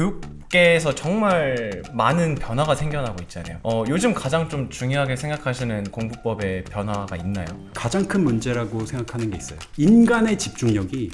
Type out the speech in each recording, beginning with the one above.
교육계에서 정말 많은 변화가 생겨나고 있잖아요. 어, 요즘 가장 좀 중요하게 생각하시는 공부법의 변화가 있나요? 가장 큰 문제라고 생각하는 게 있어요. 인간의 집중력이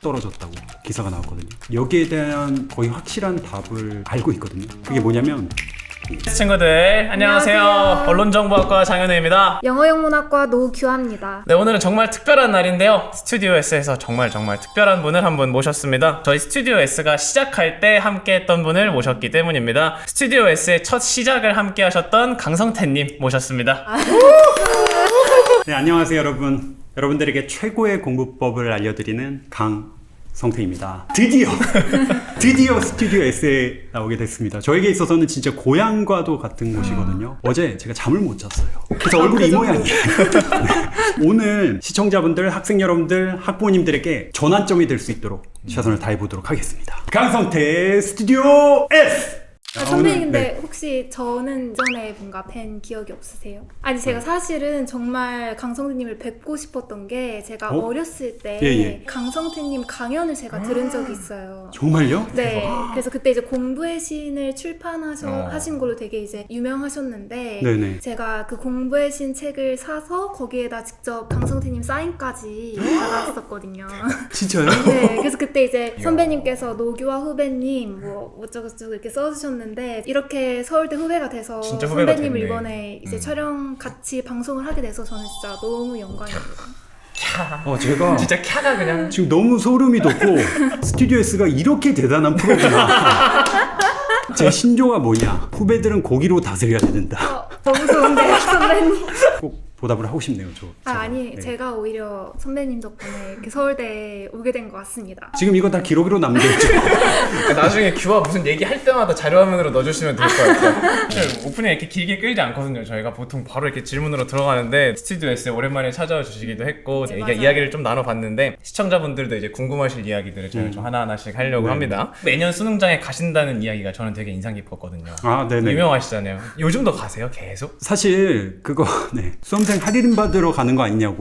떨어졌다고 기사가 나왔거든요. 여기에 대한 거의 확실한 답을 알고 있거든요. 그게 뭐냐면 친구들 안녕하세요. 안녕하세요. 언론정보학과 장현우입니다. 영어영문학과 노규환입니다. 네, 오늘은 정말 특별한 날인데요. 스튜디오 S에서 정말 정말 특별한 분을 한 분 모셨습니다. 저희 스튜디오 S가 시작할 때 함께 했던 분을 모셨기 때문입니다. 스튜디오 S의 첫 시작을 함께 하셨던 강성태님 모셨습니다. 네, 안녕하세요, 여러분. 여러분들에게 최고의 공부법을 알려드리는 강 성태입니다. 드디어 드디어 스튜디오 S에 나오게 됐습니다. 저에게 있어서는 진짜 고향과도 같은 곳이거든요. 어제 제가 잠을 못 잤어요. 그래서 얼굴이 이 모양이에요. 네. 오늘 시청자분들, 학생 여러분들, 학부모님들에게 전환점이 될 수 있도록 최선을 다해 보도록 하겠습니다. 강성태 스튜디오 S. 아, 아, 선배님 오늘, 근데 네. 혹시 저는 전에 뭔가 뵌 기억이 없으세요? 아니 제가 사실은 정말 강성태님을 뵙고 싶었던 게 제가 어? 어? 렸을때 예, 예. 강성태님 강연을 제가 들은 적이 있어요. 정말요? 네, 그래서 그때 이제 공부의 신을 출판하셔 어. 하신 걸로 되게 이제 유명하셨는데 네네. 제가 그 공부의 신 책을 사서 거기에다 직접 강성태님 사인까지 받았었거든요. 진짜요? 네, 그래서 그때 이제. 선배님께서 노규와 후배님 뭐 어쩌고저쩌고 이렇게 써주셨는데 이렇게 서울대 후배가 돼서 진짜 후배가 선배님을 됐네. 이번에 이제 음. 촬영 같이 방송을 하게 돼서 저는 진짜 너무 영광입니다. 어, 제가 진짜 캬가 그냥 지금 너무 소름이 돋고 스튜디오 S가 이렇게 대단한 프로구나. 제 신조가 뭐냐? 후배들은 고기로 다스려야 된다. 어, 너무 좋은데요, 선배님? 꼭 보답을 하고 싶네요, 저. 아, 제가. 아니, 네. 제가 오히려 선배님 덕분에 이렇게 서울대에 오게 된 것 같습니다. 지금 이거 다 기록으로 남겨있죠. 나중에 규화 무슨 얘기할 때마다 자료화면으로 넣어주시면 될 것 같아요. 사실 오프닝 이렇게 길게 끌지 않거든요. 저희가 보통 바로 이렇게 질문으로 들어가는데 스튜디오에서 오랜만에 찾아와 주시기도 했고 네, 맞아요. 이야기를 좀 나눠봤는데 시청자분들도 이제 궁금하실 이야기들을 저희가 음. 좀 하나하나씩 하려고 네. 합니다. 매년 수능장에 가신다는 이야기가 저는 되게 인상 깊었거든요. 아, 네네. 유명하시잖아요. 요즘도 가세요? 계속? 사실 그거 네. 수험 생 할인 받으러 가는 거 아니냐고.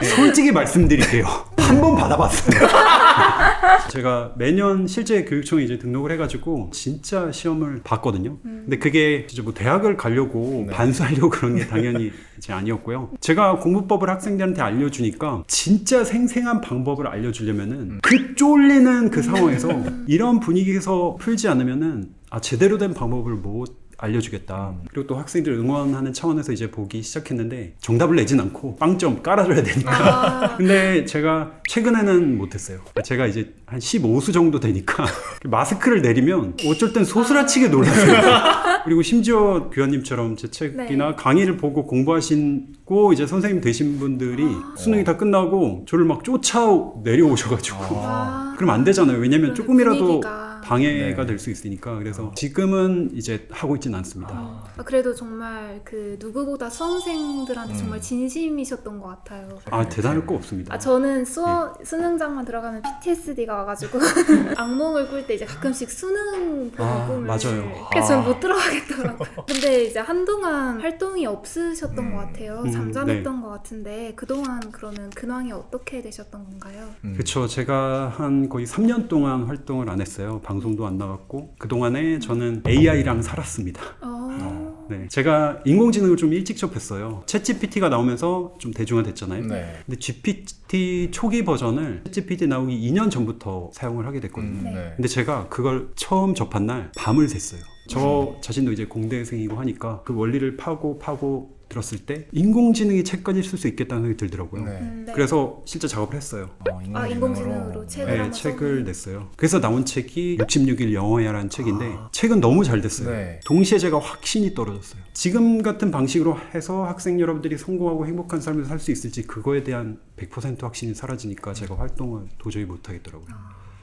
네. 솔직히 말씀드릴게요. 한 번 받아봤어요. 제가 매년 실제 교육청에 이제 등록을 해가지고 진짜 시험을 봤거든요. 근데 그게 진짜 뭐 대학을 가려고 네. 반수하려고 그런 게 당연히 이제 아니었고요. 제가 공부법을 학생들한테 알려주니까 진짜 생생한 방법을 알려주려면은 그 쫄리는 그 상황에서 이런 분위기에서 풀지 않으면은 아 제대로 된 방법을 못 알려주겠다. 그리고 또 학생들 응원하는 차원에서 이제 보기 시작했는데 정답을 내진 않고 빵점 깔아줘야 되니까. 아, 근데 제가 최근에는 못했어요. 제가 이제 한 15수 정도 되니까 마스크를 내리면 어쩔 땐 소스라치게 놀랐어요. 그리고 심지어 교환님처럼 제 책이나 네. 강의를 보고 공부하시고 이제 선생님 되신 분들이 수능이 다 끝나고 저를 막 쫓아 내려오셔가지고 아. 그럼 안 되잖아요. 왜냐면 그 조금이라도 분위기가. 방해가 네. 될수 있으니까 그래서 지금은 이제 하고 있지는 않습니다. 아, 그래도 정말 그 누구보다 수험생들한테 음. 정말 진심이셨던 것 같아요. 아 대단할 거 없습니다. 아 저는 수어, 수능장만 들어가면 PTSD가 와가지고 악몽을 꿀 때 이제 가끔씩 수능 보는 아, 꿈을 맞아요. 그래서 저는 아. 못 들어가겠더라고요. 근데 이제 한동안 활동이 없으셨던 음. 것 같아요. 음, 잠잠했던 것 같은데 그동안 그러면 근황이 어떻게 되셨던 건가요? 음. 그렇죠. 제가 한 거의 3년 동안 활동을 안 했어요. 방송도 안 나갔고 그 동안에 저는 AI랑 살았습니다. 어... 네, 제가 인공지능을 좀 일찍 접했어요. 챗GPT가 나오면서 좀 대중화됐잖아요. 네. 근데 GPT 초기 버전을 챗GPT 나오기 2년 전부터 사용을 하게 됐거든요. 음, 네. 네. 근데 제가 그걸 처음 접한 날 밤을 샜어요. 저 자신도 이제 공대생이고 하니까 그 원리를 파고 파고 들었을 때 인공지능이 책까지 쓸 수 있겠다는 생각이 들더라고요. 네. 음, 네. 그래서 실제 작업을 했어요. 어, 아, 인공지능으로 책을 네, 한번 책을 써보는. 냈어요. 그래서 나온 책이 66일 영어야라는 책인데 아. 책은 너무 잘 됐어요. 네. 동시에 제가 확신이 떨어졌어요. 지금 같은 방식으로 해서 학생 여러분들이 성공하고 행복한 삶을 살 수 있을지 그거에 대한 100% 확신이 사라지니까 제가 활동을 도저히 못 하겠더라고요.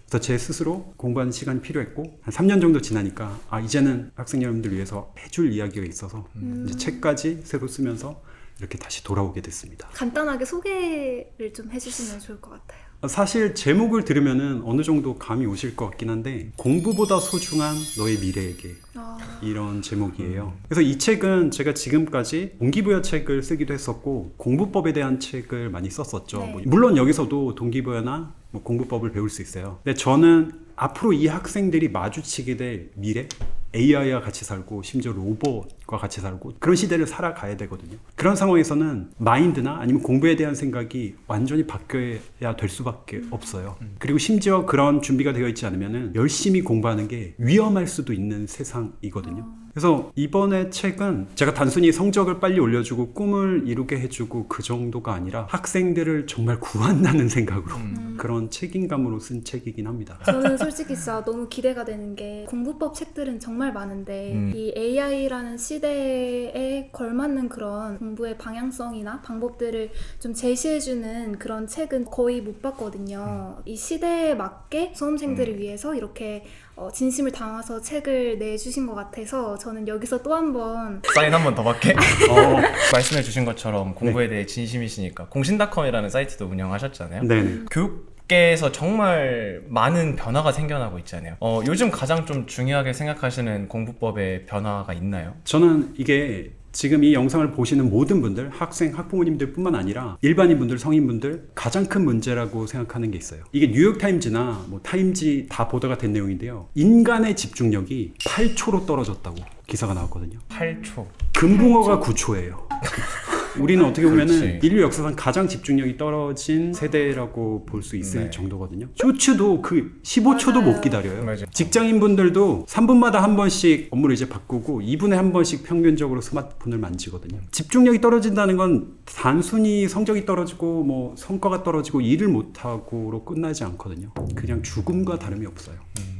그래서 제 스스로 공부하는 시간이 필요했고 한 3년 정도 지나니까 아 이제는 학생 여러분들 위해서 해줄 이야기가 있어서 음. 이제 책까지 새로 쓰면서 이렇게 다시 돌아오게 됐습니다. 간단하게 소개를 좀 해주시면 좋을 것 같아요. 사실 제목을 들으면은 어느 정도 감이 오실 것 같긴 한데 공부보다 소중한 너의 미래에게 아, 이런 제목이에요. 그래서 이 책은 제가 지금까지 동기부여 책을 쓰기도 했었고 공부법에 대한 책을 많이 썼었죠. 네. 뭐 물론 여기서도 동기부여나 뭐 공부법을 배울 수 있어요. 근데 저는 앞으로 이 학생들이 마주치게 될 미래 AI와 같이 살고 심지어 로봇 과 같이 살고 그런 시대를 살아가야 되거든요. 그런 상황에서는 마인드나 아니면 공부에 대한 생각이 완전히 바뀌어야 될 수밖에 없어요. 그리고 심지어 그런 준비가 되어 있지 않으면 열심히 공부하는 게 위험할 수도 있는 세상이거든요. 그래서 이번에 책은 제가 단순히 성적을 빨리 올려주고 꿈을 이루게 해주고 그 정도가 아니라 학생들을 정말 구한다는 생각으로 그런 책임감으로 쓴 책이긴 합니다. 저는 솔직히 진짜 너무 기대가 되는 게 공부법 책들은 정말 많은데 음. 이 AI라는 시 대에 걸맞는 그런 공부의 방향성이나 방법들을 좀 제시해주는 그런 책은 거의 못 봤거든요. 이 시대에 맞게 수험생들을 위해서 이렇게 어, 진심을 담아서 책을 내주신 것 같아서 저는 여기서 또 한번 사인 한 번 더 받게. 어, 말씀해 주신 것처럼 공부에 대해 진심이시니까 공신닷컴이라는 사이트도 운영하셨잖아요. 네네. 교육 계에서 정말 많은 변화가 생겨나고 있잖아요. 어, 요즘 가장 좀 중요하게 생각하시는 공부법의 변화가 있나요? 저는 이게 지금 이 영상을 보시는 모든 분들, 학생, 학부모님들 뿐만 아니라 일반인분들, 성인분들 가장 큰 문제라고 생각하는 게 있어요. 이게 뉴욕타임즈나 뭐 타임지 다 보도가 된 내용인데요. 인간의 집중력이 8초로 떨어졌다고 기사가 나왔거든요. 8초. 금붕어가 9초예요. 우리는 어떻게 보면은 그렇지. 인류 역사상 가장 집중력이 떨어진 세대라고 볼 수 있을 네. 정도거든요. 쇼츠도 그 15초도 맞아요. 못 기다려요. 맞아요. 직장인 분들도 3분마다 한 번씩 업무를 이제 바꾸고 2분에 한 번씩 평균적으로 스마트폰을 만지거든요. 집중력이 떨어진다는 건 단순히 성적이 떨어지고 뭐 성과가 떨어지고 일을 못하고로 끝나지 않거든요. 그냥 죽음과 다름이 없어요.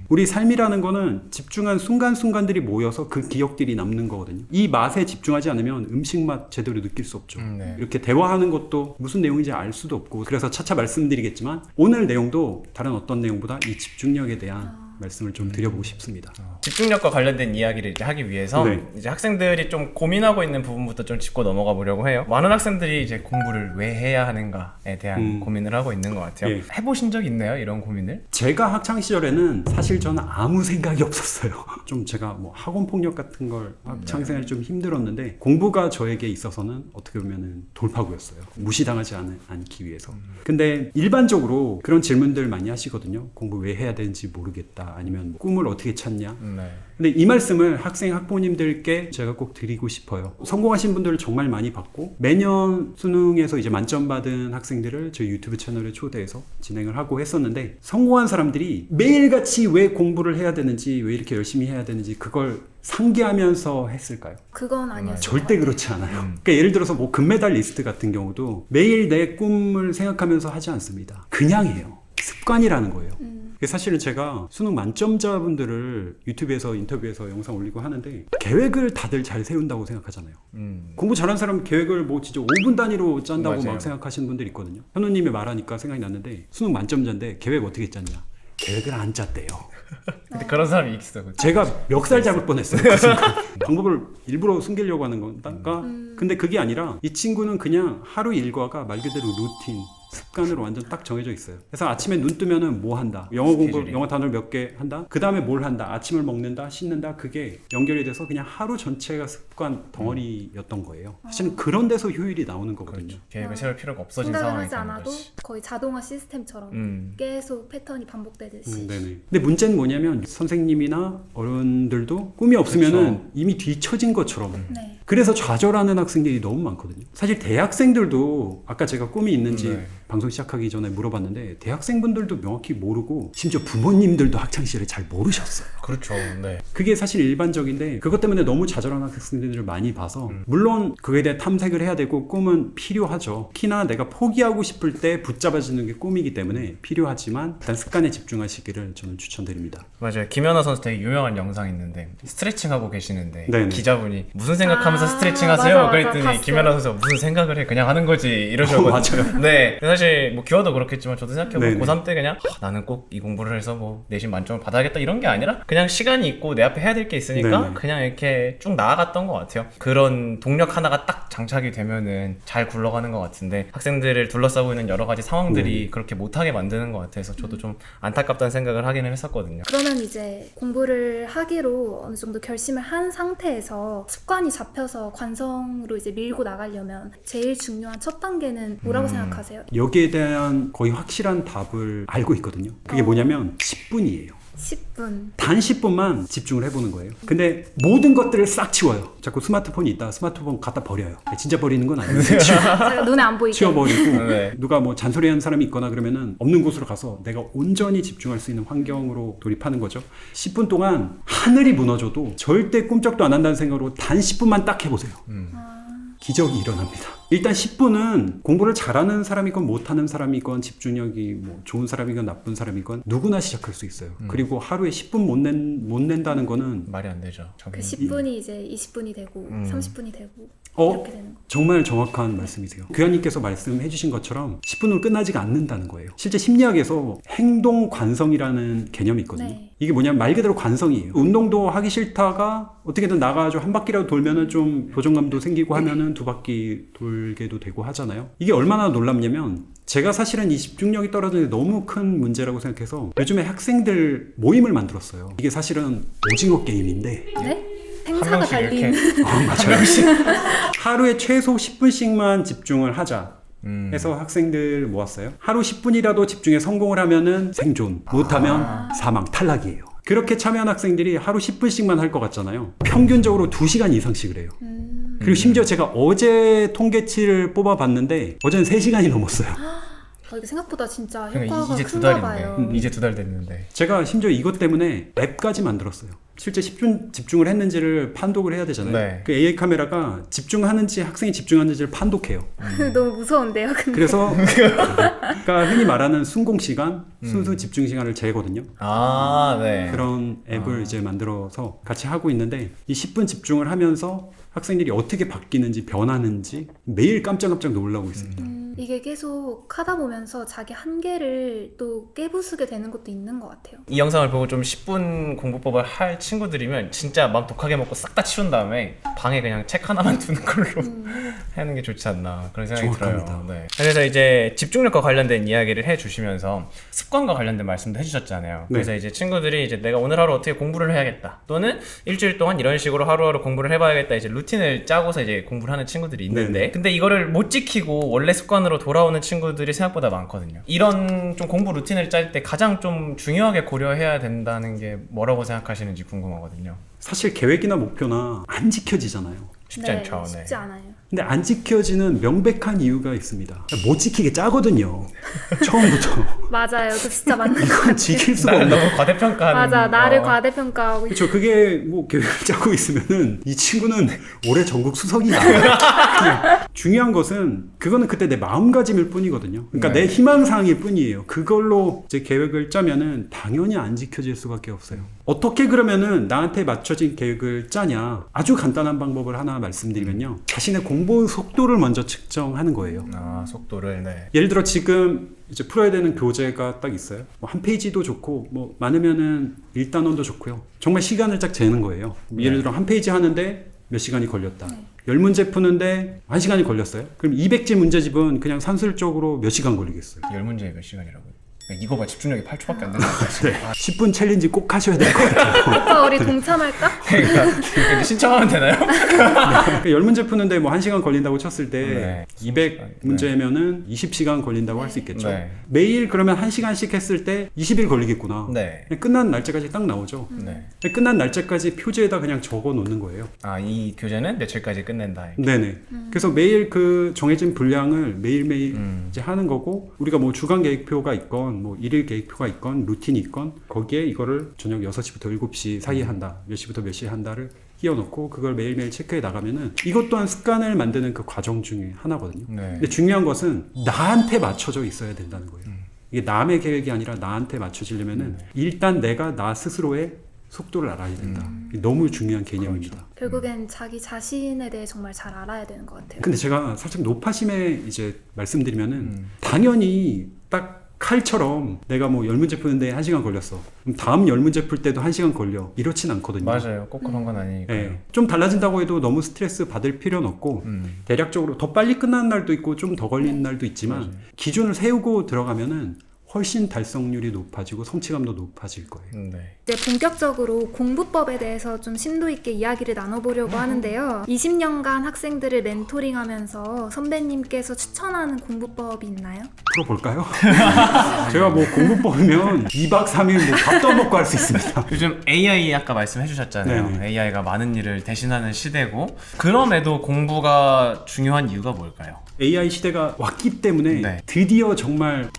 우리 삶이라는 거는 집중한 순간순간들이 모여서 그 기억들이 남는 거거든요. 이 맛에 집중하지 않으면 음식 맛 제대로 느낄 수 없죠. 음, 네. 이렇게 대화하는 것도 무슨 내용인지 알 수도 없고 그래서 차차 말씀드리겠지만 오늘 내용도 다른 어떤 내용보다 이 집중력에 대한 말씀을 좀 드려보고 싶습니다. 집중력과 관련된 이야기를 이제 하기 위해서 네. 이제 학생들이 좀 고민하고 있는 부분부터 좀 짚고 넘어가 보려고 해요. 많은 학생들이 이제 공부를 왜 해야 하는가에 대한 음. 고민을 하고 있는 것 같아요. 예. 해보신 적 있나요? 이런 고민을? 제가 학창 시절에는 사실 저는 아무 생각이 없었어요. 좀 제가 뭐 학원 폭력 같은 걸 학창 생활 좀 힘들었는데 공부가 저에게 있어서는 어떻게 보면은 돌파구였어요. 무시당하지 않, 않기 위해서. 근데 일반적으로 그런 질문들 많이 하시거든요. 공부 왜 해야 되는지 모르겠다. 아니면 뭐 꿈을 어떻게 찾냐. 네. 근데 이 말씀을 학생 학부모님들께 제가 꼭 드리고 싶어요. 성공하신 분들을 정말 많이 봤고 매년 수능에서 이제 만점 받은 학생들을 저희 유튜브 채널에 초대해서 진행을 하고 했었는데 성공한 사람들이 매일같이 왜 공부를 해야 되는지 왜 이렇게 열심히 해야 되는지 그걸 상기하면서 했을까요? 그건 아니었어요. 절대 그렇지 않아요. 음. 그러니까 예를 들어서 뭐 금메달 리스트 같은 경우도 매일 내 꿈을 생각하면서 하지 않습니다. 그냥 해요. 습관이라는 거예요. 음. 사실은 제가 수능 만점자분들을 유튜브에서 인터뷰에서 영상 올리고 하는데 계획을 다들 잘 세운다고 생각하잖아요. 음. 공부 잘하는 사람 계획을 뭐 진짜 5분 단위로 짠다고 맞아요. 막 생각하시는 분들 있거든요. 현우님이 말하니까 생각이 났는데 수능 만점자인데 계획 어떻게 짰냐? 계획을 안 짰대요. 근데 그런 사람이 있어. 그치? 제가 멱살 잡을 뻔했어요. 그 순간. 방법을 일부러 숨기려고 하는 건가? 음. 근데 그게 아니라 이 친구는 그냥 하루 일과가 말 그대로 루틴, 습관으로 완전 딱 정해져 있어요. 그래서 아침에 눈 뜨면은 뭐 한다. 영어 공부. 영어 단어를 몇 개 한다. 그 다음에 뭘 한다. 아침을 먹는다, 씻는다. 그게 연결이 돼서 그냥 하루 전체가 습 관 덩어리였던 거예요. 사실은 그런 데서 효율이 나오는 거거든요. 그렇죠. 계획을 세울 필요가 없어진 생각을 상황이 하지 되는 않아도 거지. 거의 자동화 시스템처럼 음. 계속 패턴이 반복되듯이 음, 네네. 근데 문제는 뭐냐면 선생님이나 어른들도 꿈이 없으면은 이미 뒤처진 것처럼 네. 그래서 좌절하는 학생들이 너무 많거든요. 사실 대학생들도 아까 제가 꿈이 있는지 네. 방송 시작하기 전에 물어봤는데 대학생분들도 명확히 모르고 심지어 부모님들도 학창 시절에 잘 모르셨어요. 그렇죠. 네. 그게 사실 일반적인데 그것 때문에 너무 좌절하는 학생들 을 많이 봐서 음. 물론 그에 대해 탐색을 해야 되고 꿈은 필요하죠. 특히나 내가 포기하고 싶을 때 붙잡아주는 게 꿈이기 때문에 필요하지만 일단 습관에 집중하시기를 저는 추천드립니다. 맞아요. 김연아 선수 되게 유명한 영상이 있는데 스트레칭 하고 계시는데 네네. 기자분이 무슨 생각하면서 아, 스트레칭 하세요? 맞아, 맞아. 그랬더니 봤어요. 김연아 선수가 무슨 생각을 해? 그냥 하는 거지 이러셨거든요. 어, 맞아요. 네. 사실 뭐 기어도 그렇겠지만 저도 생각해보면 네네. 고3 때 그냥 아, 나는 꼭 이 공부를 해서 뭐 내신 만점을 받아야겠다 이런 게 아니라 그냥 시간이 있고 내 앞에 해야 될 게 있으니까 네네. 그냥 이렇게 쭉 나아갔던 것 같아요. 그런 동력 하나가 딱 장착이 되면은 잘 굴러가는 것 같은데 학생들을 둘러싸고 있는 여러 가지 상황들이 그렇게 못하게 만드는 것 같아서 저도 좀 안타깝다는 생각을 하기는 했었거든요. 그러면 이제 공부를 하기로 어느 정도 결심을 한 상태에서 습관이 잡혀서 관성으로 이제 밀고 나가려면 제일 중요한 첫 단계는 뭐라고 음. 생각하세요? 여기에 대한 거의 확실한 답을 알고 있거든요. 그게 어. 뭐냐면 10분이에요. 10분. 단 10분만 집중을 해보는 거예요. 근데 모든 것들을 싹 치워요. 자꾸 스마트폰이 있다. 스마트폰 갖다 버려요. 진짜 버리는 건 아니에요. 제가 눈에 안 보이게. 치워버리고 네. 누가 뭐 잔소리하는 사람이 있거나 그러면은 없는 곳으로 가서 내가 온전히 집중할 수 있는 환경으로 돌입하는 거죠. 10분 동안 하늘이 무너져도 절대 꿈쩍도 안 한다는 생각으로 단 10분만 딱 해보세요. 기적이 일어납니다. 일단 10분은 공부를 잘하는 사람이건 못하는 사람이건 집중력이 뭐 좋은 사람이건 나쁜 사람이건 누구나 시작할 수 있어요. 그리고 하루에 10분 못, 낸, 못 낸다는 거는 말이 안 되죠. 그 적응이. 10분이 이제 20분이 되고 음. 30분이 되고 어? 이렇게 되는 거. 정말 정확한 말씀이세요. 교환님께서 말씀해 주신 것처럼 10분으로 끝나지가 않는다는 거예요. 실제 심리학에서 행동 관성이라는 개념이 있거든요. 네. 이게 뭐냐면 말 그대로 관성이에요. 운동도 하기 싫다가 어떻게든 나가가지고 한 바퀴라도 돌면은 좀 도전감도 생기고 하면은 두 바퀴 돌게도 되고 하잖아요. 이게 얼마나 놀랍냐면 제가 사실은 이 집중력이 떨어지는 게 너무 큰 문제라고 생각해서 요즘에 학생들 모임을 만들었어요. 이게 사실은 오징어 게임인데 네? 한 행사가 명씩 달린 이렇게. 아, 맞아요. 하루에 최소 10분씩만 집중을 하자. 음. 해서 학생들 모았어요. 하루 10분이라도 집중에 성공을 하면은 생존, 못하면 사망, 탈락이에요. 그렇게 참여한 학생들이 하루 10분씩만 할 것 같잖아요. 평균적으로 2시간 이상씩을 해요. 음, 그리고 심지어 제가 어제 통계치를 뽑아봤는데 어제는 3시간이 넘었어요. 어, 이게 생각보다 진짜 그러니까 효과가 이제 두 큰가 달인데. 봐요. 음. 이제 두 달 됐는데. 제가 심지어 이것 때문에 앱까지 만들었어요. 실제 10분 집중 을 했는지를 판독을 해야 되잖아요. 네. 그 AI 카메라가 집중하는지 학생이 집중하는지를 판독해요. 너무 무서운데요. 근데 그래서 그러니까 흔히 말하는 순공 시간, 음. 순수 집중 시간을 재거든요. 아, 네. 그런 앱을 아. 이제 만들어서 같이 하고 있는데 이 10분 집중을 하면서 학생들이 어떻게 바뀌는지 변하는지 매일 깜짝깜짝 놀라고 있습니다. 음, 이게 계속 하다 보면서 자기 한계를 또 깨부수게 되는 것도 있는 것 같아요. 이 영상을 보고 좀 10분 공부법을 할 친구들이면 진짜 마음 독하게 먹고 싹 다 치운 다음에 방에 그냥 책 하나만 두는 걸로 하는 게 좋지 않나 그런 생각이 정확합니다. 들어요. 네. 그래서 이제 집중력과 관련된 이야기를 해주시면서 습관과 관련된 말씀도 해주셨잖아요. 네. 그래서 이제 친구들이 이제 내가 오늘 하루 어떻게 공부를 해야겠다 또는 일주일 동안 이런 식으로 하루하루 공부를 해봐야겠다 이제 루틴을 짜고서 이제 공부를 하는 친구들이 있는데 네네. 근데 이거를 못 지키고 원래 습관으로 돌아오는 친구들이 생각보다 많거든요. 이런 좀 공부 루틴을 짤 때 가장 좀 중요하게 고려해야 된다는 게 뭐라고 생각하시는지 궁금하거든요. 사실 계획이나 목표나 안 지켜지잖아요. 쉽지 않죠. 네. 쉽지 않아요. 근데 안 지켜지는 명백한 이유가 있습니다. 못 지키게 짜거든요. 처음부터. 맞아요. 그 진짜 맞는 거 같아요. 지킬 수가 없는 너무 과대평가하는 맞아. 나를 어. 과대평가하고 그렇죠. 그게 뭐 계획을 짜고 있으면은 이 친구는 올해 전국 수석이 나와요. 그냥 중요한 것은 그거는 그때 내 마음가짐일 뿐이거든요. 그러니까 네. 내 희망사항일 뿐이에요. 그걸로 이제 계획을 짜면은 당연히 안 지켜질 수밖에 없어요. 어떻게 그러면은 나한테 맞춰진 계획을 짜냐? 아주 간단한 방법을 하나 말씀드리면요. 자신의 공부 속도를 먼저 측정하는 거예요. 아 속도를 네. 예를 들어 지금 이제 풀어야 되는 교재가 딱 있어요. 뭐 한 페이지도 좋고 뭐 많으면은 1단원도 좋고요. 정말 시간을 딱 재는 거예요. 예를 들어 한 페이지 하는데 몇 시간이 걸렸다. 열 문제 푸는데 한 시간이 걸렸어요. 그럼 200지 문제집은 그냥 산술적으로 몇 시간 걸리겠어요. 열 문제에 몇 시간이라고요? 이거 봐 집중력이 8초밖에 안 되는 거야. 네. 10분 챌린지 꼭 하셔야 될 것 같아요. 오빠 우리 동참할까? 그러니까 신청하면 되나요? 그러니까 열 문제 푸는데 뭐한 시간 걸린다고 쳤을 때 네. 200 문제면은 20시간 걸린다고 할 수 있겠죠. 네. 매일 그러면 한 시간씩 했을 때 20일 걸리겠구나. 네. 끝난 날짜까지 딱 나오죠. 네. 끝난 날짜까지 표지에다 그냥 적어 놓는 거예요. 아 이 교재는 며칠까지 끝낸다. 이렇게. 네네. 그래서 매일 그 정해진 분량을 매일매일 음. 이제 하는 거고, 우리가 뭐 주간 계획표가 있건, 뭐 일일 계획표가 있건, 루틴이 있건, 거기에 이거를 저녁 6시부터 7시 사이에 한다, 몇 시부터 몇 시에 한다를 끼워 넣고, 그걸 매일매일 체크해 나가면은 이것 또한 습관을 만드는 그 과정 중에 하나거든요. 네. 근데 중요한 것은 나한테 맞춰져 있어야 된다는 거예요. 이게 남의 계획이 아니라 나한테 맞춰지려면은 일단 내가 나 스스로의 속도를 알아야 된다. 이게 너무 중요한 개념입니다. 결국엔 자기 자신에 대해 정말 잘 알아야 되는 것 같아요. 근데 제가 살짝 노파심에 이제 말씀드리면은 음. 당연히 딱 칼처럼 내가 뭐 열 문제 푸는데 한 시간 걸렸어. 그럼 다음 열 문제 풀 때도 한 시간 걸려. 이렇진 않거든요. 맞아요. 꼭 그런 건 아니니까요. 예. 좀 달라진다고 해도 너무 스트레스 받을 필요는 없고 음. 대략적으로 더 빨리 끝나는 날도 있고 좀 더 걸리는 날도 있지만 맞아요. 기준을 세우고 들어가면은 훨씬 달성률이 높아지고 성취감도 높아질 거예요. 음, 네. 이제 본격적으로 공부법에 대해서 좀 심도 있게 이야기를 나눠보려고 하는데요. 20년간 학생들을 멘토링하면서 선배님께서 추천하는 공부법이 있나요? 풀어볼까요? 제가 뭐 공부법이면 2박 3일 뭐 밥도 안 먹고 할 수 있습니다. 요즘 AI 아까 말씀해 주셨잖아요. 네네. AI가 많은 일을 대신하는 시대고 그럼에도 공부가 중요한 이유가 뭘까요? AI 시대가 왔기 때문에 네. 드디어 정말